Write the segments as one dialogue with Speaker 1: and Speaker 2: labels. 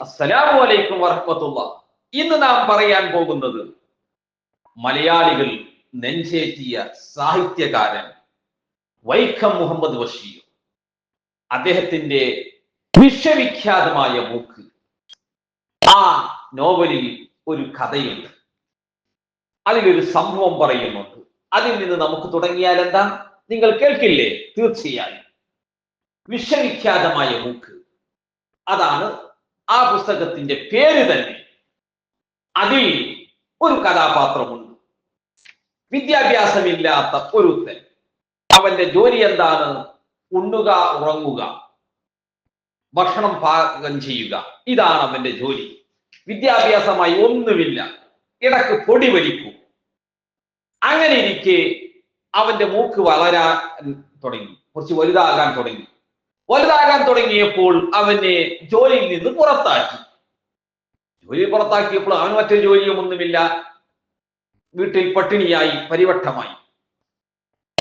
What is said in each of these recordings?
Speaker 1: അസ്സലാമു അലൈക്കും വറഹ്മത്തുള്ള. ഇന്ന് നാം പറയാൻ പോകുന്നത് മലയാളികൾ നെഞ്ചേറ്റിയ സാഹിത്യകാരൻ വൈക്കം മുഹമ്മദ് ബഷീർ. അദ്ദേഹത്തിന്റെ വിശ്വവിഖ്യാതമായ മൂക്ക് ആ നോവലിൽ ഒരു കഥയുണ്ട്. അതിലൊരു സംഭവം പറയുന്നുണ്ട്. അതിൽ നിന്ന് നമുക്ക് തുടങ്ങിയാൽ എന്താ? നിങ്ങൾ കേൾക്കില്ലേ? തീർച്ചയായും. വിശ്വവിഖ്യാതമായ മൂക്ക് അതാണ് ആ പുസ്തകത്തിന്റെ പേര് തന്നെ അതിൽ ഒരു കഥാപാത്രമുണ്ട്. വിദ്യാഭ്യാസമില്ലാത്ത ഒരുത്തൻ അവന്റെ ജോലി എന്താണ്? ഉണ്ണുക ഉറങ്ങുക ഭക്ഷണം പാകം ചെയ്യുക. ഇതാണ് അവന്റെ ജോലി. വിദ്യാഭ്യാസമായി ഒന്നുമില്ല. ഇടയ്ക്ക് പൊടി വലിക്കും. അങ്ങനെ ഇരിക്കെ അവന്റെ മൂക്ക് വളരാൻ തുടങ്ങി. കുറച്ച് വലുതാകാൻ തുടങ്ങി. വലുതാകാൻ തുടങ്ങിയപ്പോൾ അവനെ ജോലിയിൽ നിന്ന് പുറത്താക്കി. ജോലി പുറത്താക്കിയപ്പോൾ അവൻ മറ്റൊരു ജോലിയും ഒന്നുമില്ല. വീട്ടിൽ പട്ടിണിയായി പരിവട്ടമായി.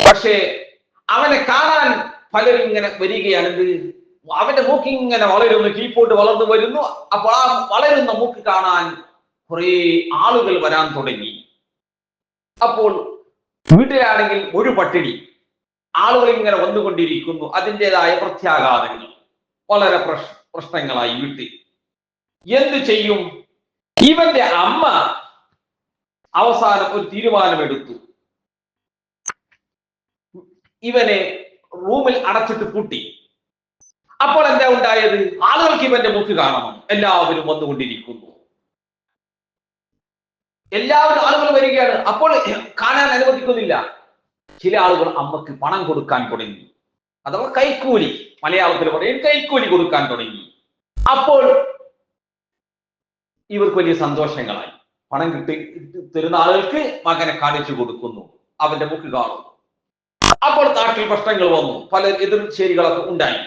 Speaker 1: പക്ഷേ അവനെ കാണാൻ പലരും ഇങ്ങനെ വരികയാണ്. എന്ത്? അവന്റെ മൂക്ക് ഇങ്ങനെ വളരുന്നു കീപ്പോട്ട് വളർന്നു വരുന്നു. അപ്പോൾ ആ വളരുന്ന മൂക്ക് കാണാൻ കുറെ ആളുകൾ വരാൻ തുടങ്ങി. അപ്പോൾ വീട്ടിലാണെങ്കിൽ ഒരു പട്ടിണി. ആളുകൾ ഇങ്ങനെ വന്നുകൊണ്ടിരിക്കുന്നു. അതിന്റെതായ പ്രത്യാഘാതങ്ങൾ. വളരെ പ്രശ് പ്രശ്നങ്ങളായി വീട്ടിൽ എന്ത് ചെയ്യും? ഇവന്റെ അമ്മ അവസാനം ഒരു തീരുമാനമെടുത്തു. ഇവനെ റൂമിൽ അടച്ചിട്ട് പൂട്ടി. അപ്പോൾ എന്താ ഉണ്ടായത്? ആളുകൾക്ക് ഇവന്റെ മുക്ക് കാണണം എല്ലാവരും വന്നുകൊണ്ടിരിക്കുന്നു. എല്ലാവരും ആളുകൾ വരികയാണ്. അപ്പോൾ കാണാൻ അനുവദിക്കുന്നില്ല. ചില ആളുകൾ അമ്മയ്ക്ക് പണം കൊടുക്കാൻ തുടങ്ങി. അഥവാ കൈക്കൂലി. മലയാളത്തിൽ പറയും കൈക്കൂലി കൊടുക്കാൻ തുടങ്ങി. അപ്പോൾ ഇവർക്ക് വലിയ സന്തോഷങ്ങളായി. പണം കിട്ടി തരുന്ന ആളുകൾക്ക് മകനെ കാണിച്ചു കൊടുക്കുന്നു. അവന്റെ മുക്ക് കാണും അപ്പോൾ നാട്ടിൽ പ്രശ്നങ്ങൾ വന്നു. പല എതിർചേരികളൊക്കെ ഉണ്ടായി.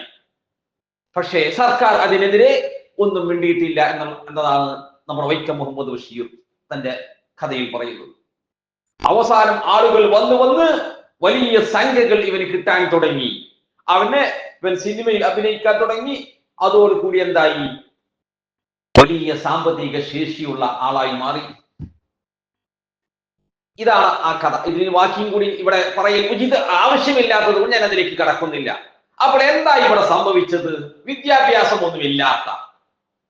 Speaker 1: പക്ഷേ സർക്കാർ അതിനെതിരെ ഒന്നും മിണ്ടിയിട്ടില്ല എന്ന എന്നതാണ് നമ്മുടെ വൈക്കം മുഹമ്മദ് ബഷീർ തന്റെ കഥയിൽ പറയുന്നത്. അവസാനം ആളുകൾ വന്നു വന്ന് വലിയ സംഖ്യകൾ ഇവന് കിട്ടാൻ തുടങ്ങി. അവന് ഇവൻ സിനിമയിൽ അഭിനയിക്കാൻ തുടങ്ങി. അതോടുകൂടി എന്തായി? വലിയ സാമ്പത്തിക ശേഷിയുള്ള ആളായി മാറി. ഇതാണ് ആ കഥ. ഇതിന് വാക്കിയും കൂടി ഇവിടെ പറയൽ ഉചിത ആവശ്യമില്ലാത്തത് കൊണ്ട് ഞാൻ അതിലേക്ക് കടക്കുന്നില്ല. അപ്പോൾ എന്താ ഇവിടെ സംഭവിച്ചത്? വിദ്യാഭ്യാസം ഒന്നുമില്ലാത്ത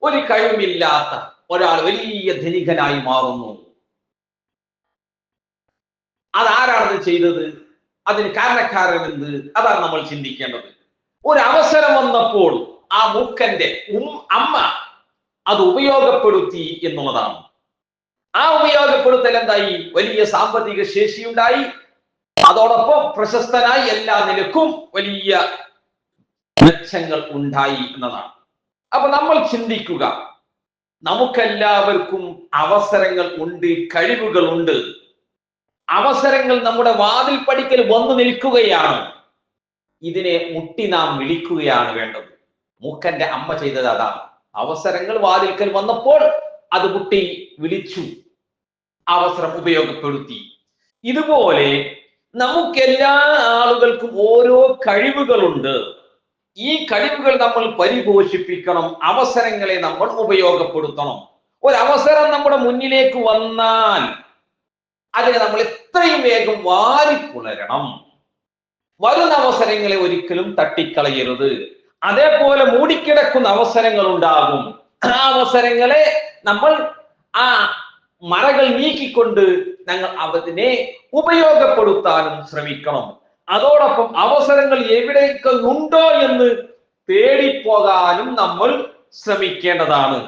Speaker 1: ഒരു കഴിവില്ലാത്ത ഒരാൾ വലിയ ധനികനായി മാറുന്നു. അതാരാണ് ചെയ്തത്? അതിന് കാരണക്കാരൻ എന്ത്? അതാണ് നമ്മൾ ചിന്തിക്കേണ്ടത്. ഒരു അവസരം വന്നപ്പോൾ ആ മൂക്കന്റെ അമ്മ അത് ഉപയോഗപ്പെടുത്തി എന്നുള്ളതാണ്. ആ ഉപയോഗപ്പെടുത്തൽ എന്തായി? വലിയ സാമ്പത്തിക ശേഷിയുണ്ടായി. അതോടൊപ്പം പ്രശസ്തനായി എല്ലാ നിലക്കും വലിയ മെച്ചങ്ങൾ ഉണ്ടായി എന്നതാണ്. അപ്പൊ നമ്മൾ ചിന്തിക്കുക നമുക്കെല്ലാവർക്കും അവസരങ്ങൾ ഉണ്ട് കഴിവുകൾ ഉണ്ട് അവസരങ്ങൾ നമ്മുടെ വാതിൽ പടിക്കൽ വന്നു നിൽക്കുകയാണ്. ഇതിനെ മുട്ടി നാം വിളിക്കുകയാണ് വേണ്ടത്. മൂക്കന്റെ അമ്മ ചെയ്തത് അതാണ്. അവസരങ്ങൾ വാതിൽക്കൽ വന്നപ്പോൾ അത് മുട്ടി വിളിച്ചു. അവസരം ഉപയോഗപ്പെടുത്തി. ഇതുപോലെ നമുക്കെല്ലാ ആളുകൾക്കും ഓരോ കഴിവുകളുണ്ട്. ഈ കഴിവുകൾ നമ്മൾ പരിപോഷിപ്പിക്കണം. അവസരങ്ങളെ നമ്മൾ ഉപയോഗപ്പെടുത്തണം. ഒരവസരം നമ്മുടെ മുന്നിലേക്ക് വന്നാൽ അതിനെ നമ്മൾ എത്രയും വേഗം വാരിപ്പുണരണം വരുന്ന അവസരങ്ങളെ ഒരിക്കലും തട്ടിക്കളയരുത്. അതേപോലെ മൂടിക്കിടക്കുന്ന അവസരങ്ങൾ ഉണ്ടാകും. ആ അവസരങ്ങളെ നമ്മൾ ആ മറകൾ നീക്കിക്കൊണ്ട് ഞങ്ങൾ അതിനെ ഉപയോഗപ്പെടുത്താനും ശ്രമിക്കണം. അതോടൊപ്പം അവസരങ്ങൾ എവിടെയൊക്കെ ഉണ്ടോ എന്ന് തേടിപ്പോകാനും നമ്മൾ ശ്രമിക്കേണ്ടതാണ്.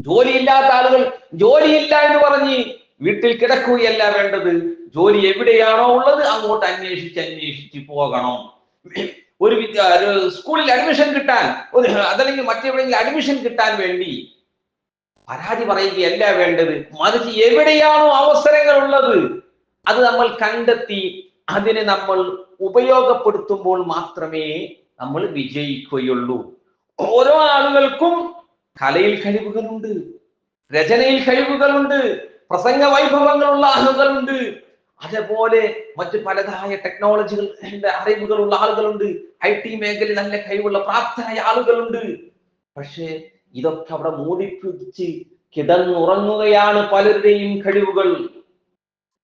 Speaker 1: ജോലിയില്ലാത്ത ആളുകൾ ജോലിയില്ല എന്ന് പറഞ്ഞ് വീട്ടിൽ കിടക്കുകയല്ല വേണ്ടത്. ജോലി എവിടെയാണോ ഉള്ളത് അങ്ങോട്ട് അന്വേഷിച്ച് അന്വേഷിച്ച് പോകണം. ഒരു സ്കൂളിൽ അഡ്മിഷൻ കിട്ടാൻ ഒരു അതല്ലെങ്കിൽ മറ്റെവിടെയെങ്കിലും അഡ്മിഷൻ കിട്ടാൻ വേണ്ടി പരാതി പറയുകയല്ല വേണ്ടത്. മറിച്ച് എവിടെയാണോ അവസരങ്ങൾ ഉള്ളത് അത് നമ്മൾ കണ്ടെത്തി അതിനെ നമ്മൾ ഉപയോഗപ്പെടുത്തുമ്പോൾ മാത്രമേ നമ്മൾ വിജയിക്കുകയുള്ളൂ. ഓരോ ആളുകൾക്കും കലയിൽ കഴിവുകളുണ്ട് രചനയിൽ കഴിവുകളുണ്ട് പ്രസംഗ വൈഭവങ്ങളുള്ള ആളുകളുണ്ട്. അതേപോലെ മറ്റ് പലതായ ടെക്നോളജികൾ അറിവുകളുള്ള ആളുകളുണ്ട്. ഐ ടി മേഖലയിൽ നല്ല കഴിവുള്ള പ്രാപ്തരായ ആളുകളുണ്ട്. പക്ഷേ ഇതൊക്കെ അവിടെ മൂടിപ്പിടിച്ച് കിടന്നുറങ്ങുകയാണ് പലരുടെയും കഴിവുകൾ.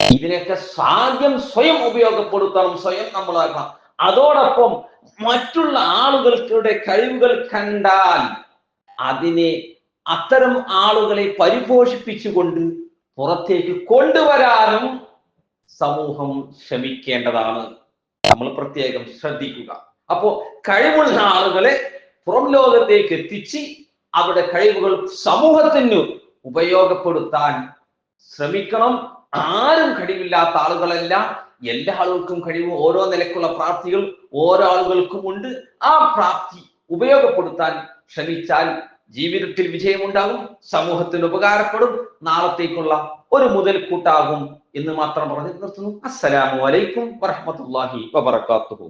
Speaker 1: ഇതിനൊക്കെ സാധ്യം സ്വയം ഉപയോഗപ്പെടുത്തണം സ്വയം നമ്മളാക്കണം. അതോടൊപ്പം മറ്റുള്ള ആളുകൾക്കുടെ കഴിവുകൾ കണ്ടാൽ അതിനെ അത്തരം ആളുകളെ പരിപോഷിപ്പിച്ചുകൊണ്ട് പുറത്തേക്ക് കൊണ്ടുവരാനും സമൂഹം ശ്രമിക്കേണ്ടതാണ്. നമ്മൾ പ്രത്യേകം ശ്രദ്ധിക്കുക. അപ്പോ കഴിവുള്ള ആളുകളെ പുറം ലോകത്തേക്ക് എത്തിച്ച് അവരുടെ കഴിവുകൾ സമൂഹത്തിന് ഉപയോഗപ്പെടുത്താൻ ശ്രമിക്കണം. ആരും കഴിവില്ലാത്ത ആളുകളല്ല. എല്ലാ ആളുകൾക്കും കഴിവ് ഓരോ നിലക്കുള്ള പ്രാപ്തികൾ ഓരോ ആളുകൾക്കും ഉണ്ട്. ആ പ്രാപ്തി ഉപയോഗപ്പെടുത്താൻ ശ്രമിച്ചാൽ ജീവിതത്തിൽ വിജയമുണ്ടാകും സമൂഹത്തിന് ഉപകാരപ്പെടും നാളത്തേക്കുള്ള ഒരു മുതൽക്കൂട്ടാകും എന്ന് മാത്രം പറഞ്ഞു നിർത്തുന്നു. അസ്സലാമു അലൈക്കും വറഹ്മത്തുള്ളാഹി വബറകാതുഹു